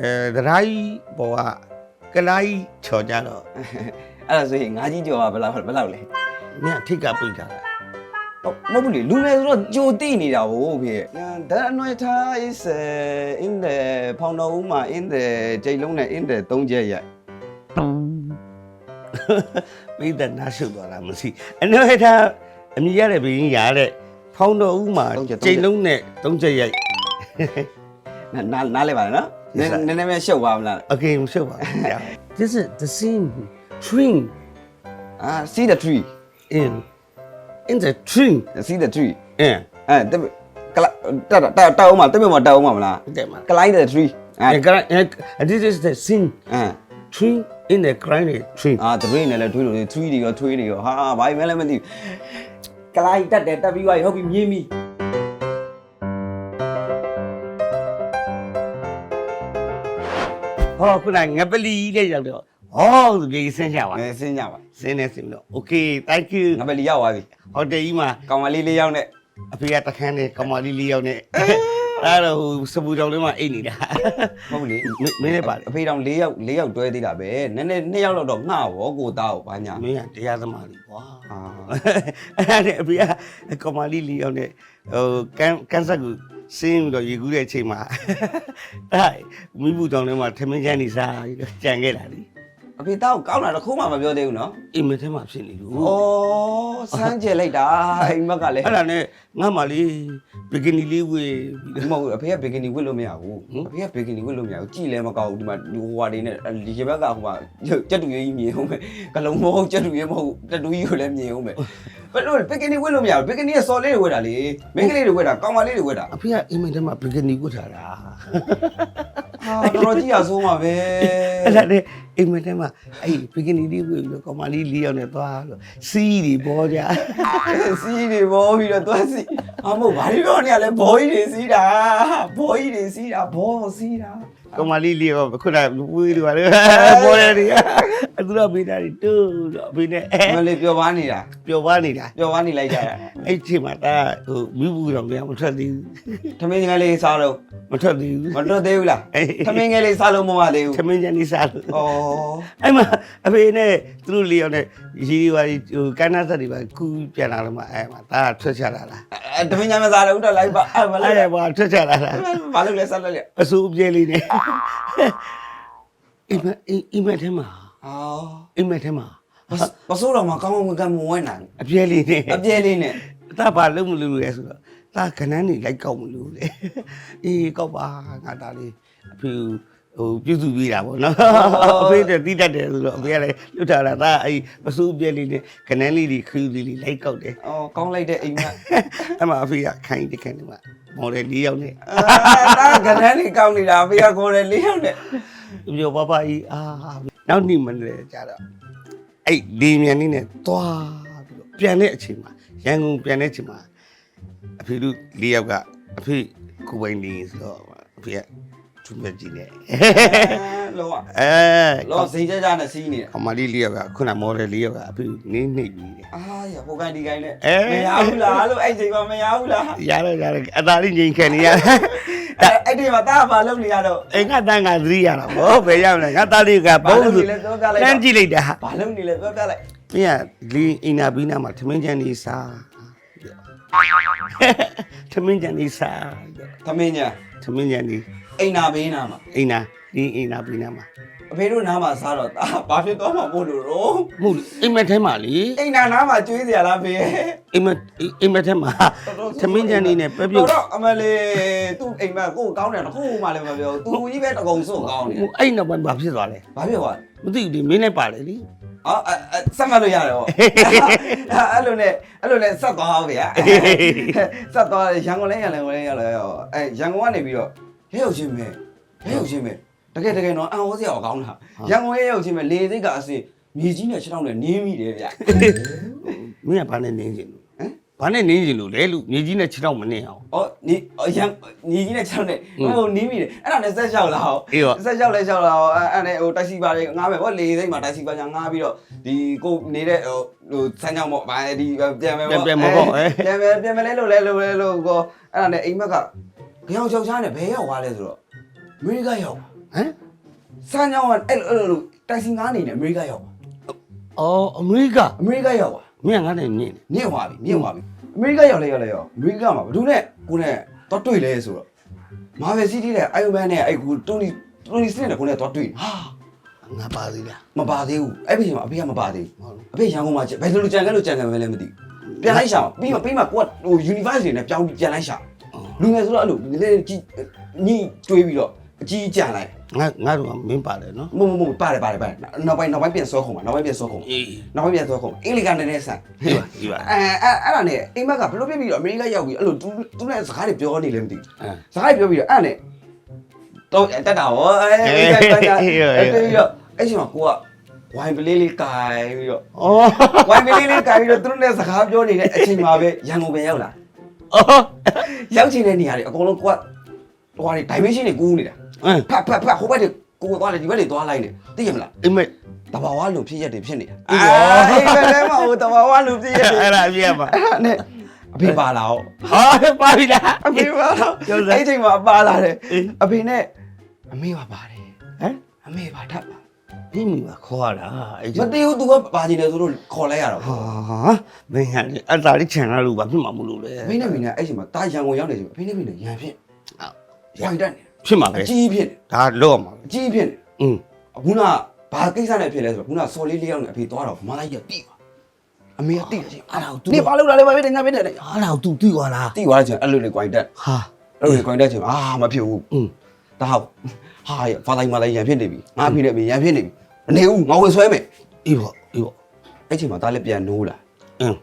အဲသရိုင်းပေါ်ကကလိုင်းချော်ကြတော့အဲ့ဒါဆိုရင်ငါးကြီးကြော်ကဘယ်လောက်ဘယ်လောက်လဲမြတ်ထိတ်ကပိတ်တာလားဟုတ်မဟုတ်ဘူးလေလူငယ်ဆိုတော့ကြိုတိနေတာဗောဖေ။ That night is uh, in the ဖောင်တော်ဦးမှာ in the ကြိတ်လုံးနဲ့ in the သုံးချက်ရိုက်ပိတ်တဲ့နားရှုပ်သွားတာမရှိအနှဲ့ထားအမြင်ရတဲ့ဘင်းရတဲ့ဖောင်းတော်ဦးမှာချိန်လုံးနဲ့သုံးချက်ရိုက် နားနားနားလဲပါလားနော် နည်းနည်းနည်းပဲရှုပ်ပါမလား Okay မရှုပ်ပါဘူး This is the scene train အာ see the tree in in the train see the tree အဲအဲတကလာတက်တက်တက်အောင်မတက်မမတက်အောင်မမလားတဲ့မှာကလိုက် the tree အဲ and this is the scene အဲ train in the crying train အာ the tree နဲ့လည်းထွေးလို့ tree တွေရောထွေးတွေရောဟာဘာမှလည်းမသိဘူးကလိုက်တက်တယ်တက်ပြီးသွားပြီဟုတ်ပြီမြင်ပြီ ဟောခုနငပလီတဲ့ရောက်တော့ဟောသူကြီးဆင်းကြပါအဲစဉ်းကြပါဆင်းနေဆင်းတော့ Okay thank you ငါပဲလီရောက်သွားပြီဟိုတယ်ကြီးမှာကောင်မလေးလေးယောက်နဲ့အဖေကတခန်းနဲ့ကမာလီလေးယောက်နဲ့အဲ့တော့ဟိုစပူတောင်လေးမှာအိတ်နေတာဟုတ်ပြီလေမင်းလည်းပါလေအဖေတောင်၄ယောက်၄ယောက်တွဲသေးတာပဲနည်းနည်း၂ယောက်လောက်တော့ငှရောကိုသားကိုဘာညာမင်းကတရားသမားလေးကွာအာအဲ့ဒါနဲ့အဖေကကမာလီလေးယောက်နဲ့ ဟိုကန်ကန်ဆက်ကိုစင်းပြီးတော့ရေကူးတဲ့အချိန်မှာအဲ့မိဘူးတောင်ထဲမှာထမင်းချမ်းနေစားပြီးတော့ကြံခဲ့တာလေအဖေတောက်ကောင်းတာတစ်ခုမှမပြောသေးဘူးနော်အိမ်မထဲမှာဖြစ်နေလို့ဩစမ်းကြဲလိုက်တာအိမ်မက်ကလည်းအဲ့ဒါနဲ့ငါမလေးဘီကနီလေးဝေးပြီးမဟုတ်ဘူးအဖေကဘေကနီဝတ်လို့မရဘူးဟမ်အဖေကဘေကနီဝတ်လို့မရဘူးကြည်လည်းမကောက်ဘူးဒီမှာဒီဟိုဟာတွေနဲ့ဒီရေဘက်ကဟိုဟာကြက်တူရေးကြီးမြင်အောင်ပဲကလုံးမဟုတ်ကြက်တူရေးမဟုတ်တက်တူကြီးကိုလည်းမြင်အောင်ပဲ ဘယ်လိုဘေကနီဝတ်လို့မရဘူးဘေကနီကစော်လေးတွေဝတ်တာလေမိန်းကလေးတွေဝတ်တာကောင်မလေးတွေဝတ်တာအဖေကအိမ်မထဲမှာဘီကနီဝတ်ထားတာဟာတော်တော်ကြီးရဆိုးမှာပဲအဲ့ဒါနဲ့အိမ်မထဲမှာအဲ့ဘီကနီလေးဝေးပြီးတော့ကောင်မလေးလေးယောက်နဲ့သွားလို့စီးတွေပေါ်ကြစီးတွေဘောပြီးတော့သွားစီအမဟုတ်ဘာလို့ပြောနေရလဲဘောကြီးတွေစီးတာဘောကြီးတွေစီးတာဘောစီးတာ ကောင်မလေးလေးရောခုနဝေးလို့ပါလေပေါ်တယ်ဒီအတူတော့ပေးတာတူတော့ဘီနဲ့မလေးပြောပါနေတာပျော်ပါနေတာပြောပါနေလိုက်ကြတာအဲ့ချိန်မှာဒါဟိုမိဘူးတော်ပြန်မထွက်သေးဘူးထမင်းငယ်လေးစားလို့မထွက်သေးဘူးမတွတ်သေးဘူးလားအေးထမင်းငယ်လေးစားလို့မမသေးဘူးထမင်းချန်လေးစားလို့ဩအဲ့မှာအဖေနဲ့သူတို့လေးယောက်နဲ့ရီရီဝါရီဟိုကန်းနာဆက်တွေပါကူပြန်လာတော့မှအဲ့မှာဒါထွက်ချလာလားအဲထမင်းညမစားလို့တော့လိုက်ပါအဲ့မအဲ့လိုက်ဒါဘာထွက်ချလာလားဘာလို့လဲစားလို့လဲအစိုးအပြဲလေးနဲ့အိမ်မအိမ်မထဲမှာအော်အိမ်မထဲမှာမစိုးတော့မကောင်းကောင်းဝင်ကမဝင်နိုင်အပြဲလေးနဲ့အပြဲလေးနဲ့ဒါဘာလုံးမလို့လဲဆိုတော့ဒါခဏနေလိုက်ကောက်မလို့လေအေးကောက်ပါငါဒါလေးအဖေ ဟိုပြုစုပေးတာပေါ့နော်အဖေတည်းတိတတ်တယ်ဆိုတော့အဖေကလည်းလွတ်ထားတာဒါအဲ့မစိုးအပြဲလေးနဲ့ခဏလေးတွေခူးလေးလေးလိုက်ကောက်တယ်အော်ကောင်းလိုက်တဲ့အိမ်မက်အဲ့မှာအဖေကခိုင်းတခိုင်းတယ်မှာမော်ဒယ်၄ယောက်နဲ့အာဒါကနန်းလေးကောင်းနေတာဖေကခေါ်တယ်လေးယောက်နဲ့ပြောပပကြီးအာနောက်နေ့မနေ့ကျတော့အဲ့လေမြန်လေးနဲ့သွားပြီးတော့ပြန်တဲ့အချိန်မှာရန်ကုန်ပြန်တဲ့အချိန်မှာအဖေတို့၄ယောက်ကအဖေကိုပိုင်နေဆိုတော့အဖေက သူ့မြတ်ကြီးနဲ့လောကအဲလောစိတ်ကြကြနဲ့စီးနေတာအမလေး၄ယောက်ကခုနမော်ဒယ်၄ယောက်ကအဖေနင်းနှိပ်ပြီးတယ်အာရဟိုကန်ဒီကန်နဲ့အဲမရဘူးလားလို့အဲ့ချိန်ကမရဘူးလားရတော့ရတယ်အသာလေးငြိမ်ခံနေရအဲ့အဲ့ဒီမှာတာဘာလုပ်နေရတော့အင်္ဂတန်ကသတိရတာဗောဘယ်ရောက်လဲငါသားလေးကဘုံဆိုတန်းကြည့်လိုက်တာဘာလုပ်နေလဲပြောပြလိုက်မင်းကလီအင်နာဘီနာမှာထမင်းချန်နေစား ထမင်းချန်နေစားသမင်းညာထမင်းချန်နေအိမ်နာဘေးနာမှာအင်နာဒီအင်နာဘီနာမှာအဖေတို့နားမှာစားတော့တာဘာဖြစ်သွားမှာမို့လို့ရောမှုအိမ်မက်ထဲမှာလေအိမ်နာနားမှာကျွေးစရာလားဖေအိမ်မက်အိမ်မက်ထဲမှာထမင်းချန်နေနဲ့ပဲပြုတ်တော့အမလေးသူ့အိမ်မက်ကိုကောင်းတယ်တခုမှလည်းမပြောသူကြီးပဲတကုံစုကောင်းတယ်အဲ့နောက်ပိုင်းဘာဖြစ်သွားလဲဘာဖြစ်သွားလဲမသိဘူးဒီမင်းနဲ့ပါတယ်လေ အော်ဆက်မလို့ရတယ်ဟောအဲ့လိုနဲ့အဲ့လိုနဲ့ဆက်သွားအောင်ဗျာဆက်သွားရန်ကုန်လဲရန်ကုန်လဲရလဲအဲရန်ကုန်ကနေပြီးတော့ဟဲ့ရောက်ချင်းမဲဟဲ့ရောက်ချင်းမဲတကယ်တကယ်တော့အံဟောစရာကောင်းတာရန်ကုန်ရဲ့ရောက်ချင်းမဲလေစိတ်ကအစင်မြေကြီးနဲ့ခြေထောက်နဲ့နင်းမိတယ်ဗျမင်းကဘာနဲ့နင်းချင်လို့ဟမ် ဘာနဲ့နင်းချင်လို့လဲလူမြေကြီးနဲ့ခြေတော့မနင်းအောင်အော်နီရန်ညီကြီးနဲ့ခြေထောက်နဲ့ဟိုနင်းမိတယ်အဲ့ဒါနဲ့ဆက်လျှောက်လာအောင်အေးပါ ဆက်လျှောက်လဲလျှောက်လာအောင်အဲ့နဲ့ဟိုတိုက်စီပါလေးငားမယ်ဗောလေစိတ်မှာတိုက်စီပါညာငားပြီးတော့ဒီကိုနေတဲ့ဟိုဟိုစမ်းကြောင်ပေါ့ဗာဒီပြန်မယ်ဗောပြန်မပေါ့အဲပြန်မယ်ပြန်မယ်လဲလို့လဲလို့လဲလို့ကိုအဲ့ဒါနဲ့အိမ်မက်ကကြောင်ချောက်ချားနဲ့ဘယ်ရောက်သွားလဲဆိုတော့အမေရိကရောက်ဟမ်စမ်းကြောင်းကအဲ့လိုအဲ့လိုတိုက်စီငါးနေနေအမေရိကရောက်ပါအော်အမေရိကအမေရိကရောက်ပါ မင်းကငါနဲ့မြင်တယ်မြင့်သွားပြီမြင့်သွားပြီအမေရိကရောက်လဲရောက်လဲရောက်အမေရိကမှာဘယ်သူနဲ့ကိုနဲ့တော့တွေ့လဲဆိုတော့ Marvel City နဲ့ Iron Man နဲ့အဲ့ကိုတိုနီတိုနီစတစ်နဲ့ကိုနဲ့တော့တွေ့ဟာငါပါသေးလားမပါသေးဘူးအဲ့ဒီမှာအဖေကမပါသေးဘူးဟုတ်အဖေရန်ကုန်မှာဘယ်လိုလိုကြံခဲ့လို့ကြံခဲ့မလဲမသိဘူးပြန်လိုက်ရှာပြီးမှပြီးမှကိုကဟို universe တွေနဲ့ပြောင်းပြီးပြန်လိုက်ရှာလူငယ်ဆိုတော့အဲ့လိုလေကြီးညှိတွေးပြီးတော့ အကြီးကြံလိုက်ငါငါတို့ကမင်းပါတယ်နော်မမမပါတယ်ပါတယ်ပါတယ်နောက်ပိုင်းနောက်ပိုင်းပြန်စောခုံပါနောက်ပိုင်းပြန်စောခုံအေးနောက်ပိုင်းပြန်စောခုံအင်္ဂလိပ်ကနည်းနည်းဆန်ဒီပါဒီပါအဲအဲ့အဲ့ဒါနဲ့အိမ်မက်ကဘယ်လိုဖြစ်ပြီးတော့အမေရိကရောက်ပြီးအဲ့လိုသူသူနဲ့စကားတွေပြောနေလဲမသိဘူးအဲစကားပြောပြီးတော့အဲ့နဲ့တော့တက်တာဟောအဲအဲ့ပြီးတော့အဲ့ချိန်မှာကိုကဝိုင်ပလေးလေးကိုင်ပြီးတော့အော်ဝိုင်ပလေးလေးကိုင်ပြီးတော့သူတို့နဲ့စကားပြောနေတဲ့အချိန်မှာပဲရန်ကုန်ပဲရောက်လာအော်ရောက်ချင်တဲ့နေရာတွေအကုန်လုံးကိုကဟိုဟာတွေ dimension တွေကူးနေတာ အင်းဖတ်ဖတ်ဖတ်ဟိုဘက်တွေကိုကိုသွားတယ်ဒီဘက်တွေသွားလိုက်နေသိရမလားအိမ်မက်တဘာဝလူဖြစ်ရက်တွေဖြစ်နေတာအေးအာရောအိမ်မက်ထဲမှာဟိုတဘာဝလူဖြစ်ရက်တွေအဲ့ဒါအပြည့်ပါအဲ့ဒါနဲ့အဖေပါလာအောင်ဟာပါပြီလားအဖေပါလာကျော်စံအဲ့ဒီချိန်မှာပါလာတယ်အေးအဖေနဲ့အမေပါပါတယ်ဟမ်အမေပါထပ်ပါဒီမိမခေါ်ရတာအဲ့မတည်ဘူး तू ကပါနေတယ်ဆိုတော့ခေါ်လိုက်ရတော့ဟာမင်းဟာအဲ့ဒါလေးချန်လာလို့ဘာဖြစ်မှာမလို့လဲအဖေနဲ့မိနဲ့အဲ့ချိန်မှာတာရန်ကုန်ရောက်နေချိန်မှာအဖေနဲ့မိနဲ့ရန်ဖြစ်ဝိုင်တက်နေ ဖြစ်မှာပဲ အကြီးဖြစ်နေ ဒါလော့မှာပဲ အကြီးဖြစ်နေ อืม အခုနဘာကိစ္စနဲ့ဖြစ်လဲဆိုတော့ခုနစော်လေးလေးယောက်နဲ့အဖေသွားတော့မလိုက်ရပြီပါအမေကတိတယ်ချင်း အဲ့ဒါကို နေပါလို့လားလေဘာဖြစ်တယ်ငါဖြစ်တယ်လေ အဲ့ဒါကို तू သိသွားလား တိသွားချင်းအဲ့လိုလေကွိုင်တက် ဟာ အဲ့လိုလေကွိုင်တက်ချင်းအာမဖြစ်ဘူး อืม ဒါဟုတ်ဟာရဖာတိုင်းမလိုက်ရန်ဖြစ်နေပြီငါအဖေနဲ့အမေရန်ဖြစ်နေပြီအနေဦးငါဝင်ဆွဲမယ် အေးပေါ့အေးပေါ့ အဲ့ချိန်မှာဒါလည်းပြန်နိုးလာ အင်း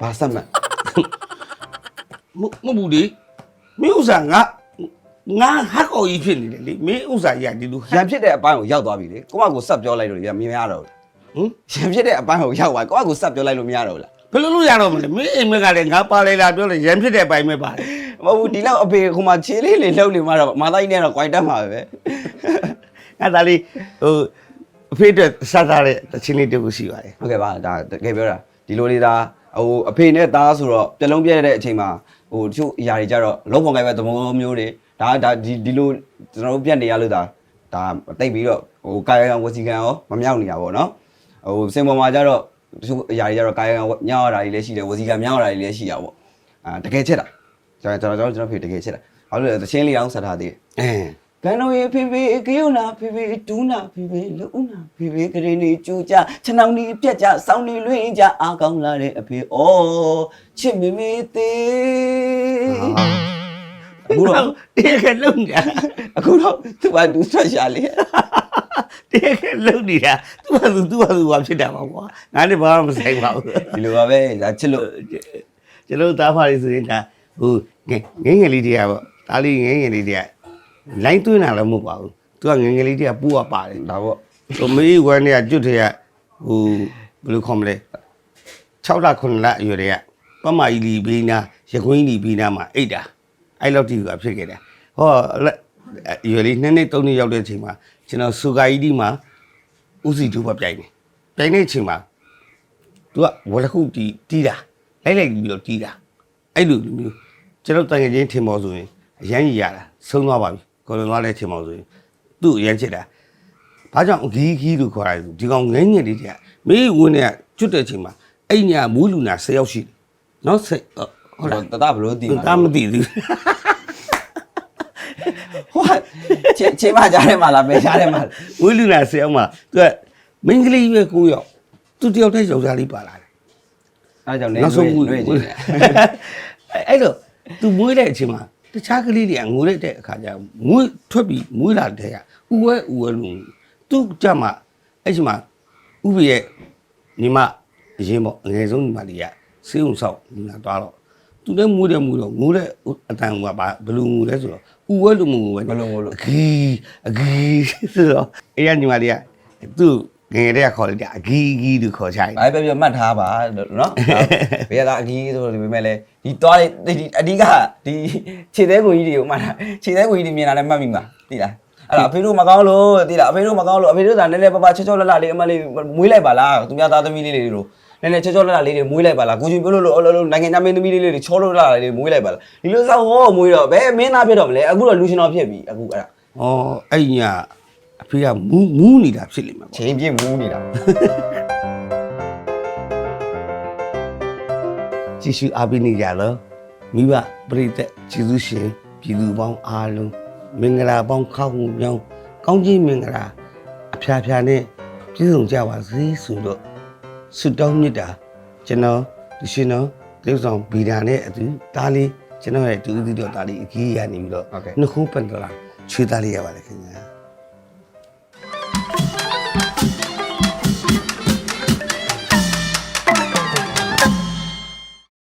ဘာဆက်မှတ် မမဘူးလေမင်းဥစ္စာငါ ငါဟာကောကြီးဖြစ်နေတယ်လေမင်းဥစ္စာကြီးကဒီလိုရန်ဖြစ်တဲ့အပိုင်းကိုရောက်သွားပြီလေကိုမကိုဆက်ပြောလိုက်လို့ရမရတော့ဘူးဟင်ရန်ဖြစ်တဲ့အပိုင်းကိုရောက်သွားကိုမကိုဆက်ပြောလိုက်လို့မရတော့ဘူးလားဘယ်လိုလုပ်ရတော့မလဲမင်းအိမ်မက်ကလည်းငါပါလေလာပြောလေရံဖြစ်တဲ့အပိုင်းပဲပါတယ်မဟုတ်ဘူးဒီလောက်အဖေခုမှခြေလေးလေးလှုပ်နေမှတော့မာသားကြီးနဲ့တော့ quite တက်မှာပဲအဲ့ဒါလေးဟိုအဖေအတွက်စားထားတဲ့တချင်းလေးတစ်ခုရှိပါတယ်ဟုတ်ကဲ့ပါဒါတကယ်ပြောတာဒီလိုလေးဒါဟိုအဖေနဲ့သားဆိုတော့ပြလုံးပြဲတဲ့အချိန်မှာဟိုတချို့အရာတွေကြတော့လုံးပုံကိုက်ပဲသဘောမျိုးတွေ ဒါဒါဒီဒီလိုကျွန်တော်တို့ပြက်နေရလို့ဒါဒါတိတ်ပြီးတော့ဟိုကာယကံဝစီကံရောမမြောက်နေတာပေါ့နော်ဟိုစင်ပေါ်မှာကြတော့တချို့အရာတွေကြတော့ကာယကံညောက်ရတာတွေလည်းရှိတယ်ဝစီကံမြောက်ရတာတွေလည်းရှိရပါပေါ့အာတကယ်ချက်တာကျွန်တော်ကျွန်တော်ကျွန်တော်ဖေတကယ်ချက်တာဘာလို့လဲသချင်းလေးအောင်ဆက်ထားသေးတယ်အင်းကံတော်ရေဖေဖေကယုနာဖေဖေဒူးနာဖေဖေလူဦးနာဖေဖေကရင်နေကြူကြခြံောင်နေပြက်ကြစောင်းနေလွင့်ကြအားကောင်းလာတဲ့အဖေဩချစ်မေမေသေး အခုတော့တကယ်လုံနေတာအခုတော့သူကဒူးဆွတ်ရှာလေတကယ်လုံနေတာသူကသူသူကသူဘာဖြစ်တာပါကွာငါလည်းဘာမှမဆိုင်ပါဘူးဒီလိုပါပဲဒါချစ်လို့ကျွန်တော်သားဖားလေးဆိုရင်ဒါဟိုငယ်ငယ်ငယ်လေးတွေကပေါ့ဒါလေးငယ်ငယ်လေးတွေကလိုင်းသွင်းတာလည်းမဟုတ်ပါဘူးသူကငယ်ငယ်လေးတွေကပူကပါတယ်ဒါပေါ့ဟိုမေးဝမ်းတွေကကျွတ်တွေကဟိုဘယ်လိုခေါ်မလဲ6လ9လအရွယ်တွေကပမကြီးလီဘီနာရခွင်းလီဘီနာမှာအိတ်တာ အဲ့လောက်တိကဖြစ်ခဲ့တယ်ဟောလက်အရွယ်လေးနှစ်နှစ်သုံးနှစ်ရောက်တဲ့အချိန်မှာကျွန်တော်စူဂါကြီးဒီမှာဥစီတူပါပြိုင်နေပြိုင်နေတဲ့အချိန်မှာသူကဝလခုတီးတီးတာလိုက်လိုက်ပြီးတော့တီးတာအဲ့လိုလိုမျိုးကျွန်တော်တန်ငယ်ချင်းထင်ပေါ်ဆိုရင်အရန်ကြီးရတာဆုံးသွားပါပြီကိုယ်လုံးသွားတဲ့ထင်ပေါ်ဆိုရင်သူ့အရန်ချစ်တာဘာကြောင့်ဂီးဂီးလို့ခေါ်ရလဲဒီကောင်ငယ်ငယ်လေးတည်းကမေးဝင်နေကျွတ်တဲ့အချိန်မှာအဲ့ညာမူးလူနာ၁၀ယောက်ရှိတယ်နော်ဆက် ဟုတ်လားတတဘလို့တည်တာမသိဘူးဟိုချေချေမကြားထဲမှာလားပဲကြားထဲမှာမူးလူနာ၁၀ယောက်မှာသူကမင်းကလေးပဲကိုယောက်သူတယောက်တည်းယောက်ျားလေးပါလာတယ်အဲကြောင့်နေနောက်ဆုံးမူးလွေ့မူးကြည့်အဲ့တော့သူမွေးတဲ့အချိန်မှာတခြားကလေးတွေကငိုလိုက်တဲ့အခါကျမွေးထွက်ပြီးမွေးလာတဲ့ကဥဝဲဥဝဲလုံးသူကြမှာအဲ့ချိန်မှာဥပရဲ့ညီမအရင်ပေါ့အငယ်ဆုံးညီမလေးကစေးုံဆောက်ညီလာသွားတော့ သူလည်းမွေးတယ်မွေးတော့ငိုတဲ့အတန်ကဘာဘလူးငိုလဲဆိုတော့ဥဝဲလိုမငိုပဲဘလို့မလို့အဂီအဂီဆိုတော့အဲ့ရညီမလေးကသူ့ငယ်ငယ်တည်းကခေါ်လိုက်တာအဂီအဂီလို့ခေါ်ချင်ဘာပဲပြောမှတ်ထားပါနော်ဘေးကအကြီးဆိုဒီပေမဲ့လေဒီသွားဒီအဓိကဒီခြေသေးကိုကြီးတွေကိုမှတ်ထားခြေသေးကိုကြီးတွေမြင်လာလဲမှတ်မိမှာသိလားအဲ့ဒါအဖေတို့မကောင်းလို့သိလားအဖေတို့မကောင်းလို့အဖေတို့ကနည်းနည်းပပချောချောလလလေးအမလေးမွေးလိုက်ပါလားသူများသားသမီးလေးတွေတို့ နည်းနည်းချောချောလလလေးတွေမွေးလိုက်ပါလားကိုချင်းပြောလို့လို့နိုင်ငံသားမင်းသမီးလေးတွေချောလို့လလလေးတွေမွေးလိုက်ပါလားဒီလိုစောက်ဟောမွေးတော့ဘယ်မင်းသားဖြစ်တော့မလဲအခုတော့လူရှင်တော်ဖြစ်ပြီအခုအဲ့ဒါဩအဲ့ညအဖေကမူးမူးနေတာဖြစ်လိမ့်မယ်ပေါ့ချင်းပြင်းမူးနေတာကြည့်ရှုအားပေးနေကြတော့မိဘပရိသတ်ကျေးဇူးရှင်ပြည်သူပေါင်းအားလုံးမင်္ဂလာပေါင်းခောက်မှုမြောင်းကောင်းခြင်းမင်္ဂလာအဖျားဖျားနဲ့ပြည့်စုံကြပါစေဆိုတော့ ဆုတောင်းမြတ်တာကျွန်တော်ဒီရှင်တော်တေုဆောင်ဗီဒာနဲ့အတူဒါလေးကျွန်တော်ရဲ့တူတူတော့ဒါလေးအကြီးရနေပြီးတော့ဟုတ်ကဲ့နှစ်ခုပန်တလာချွေးသားလေးရပါတယ်ခင်ဗျာ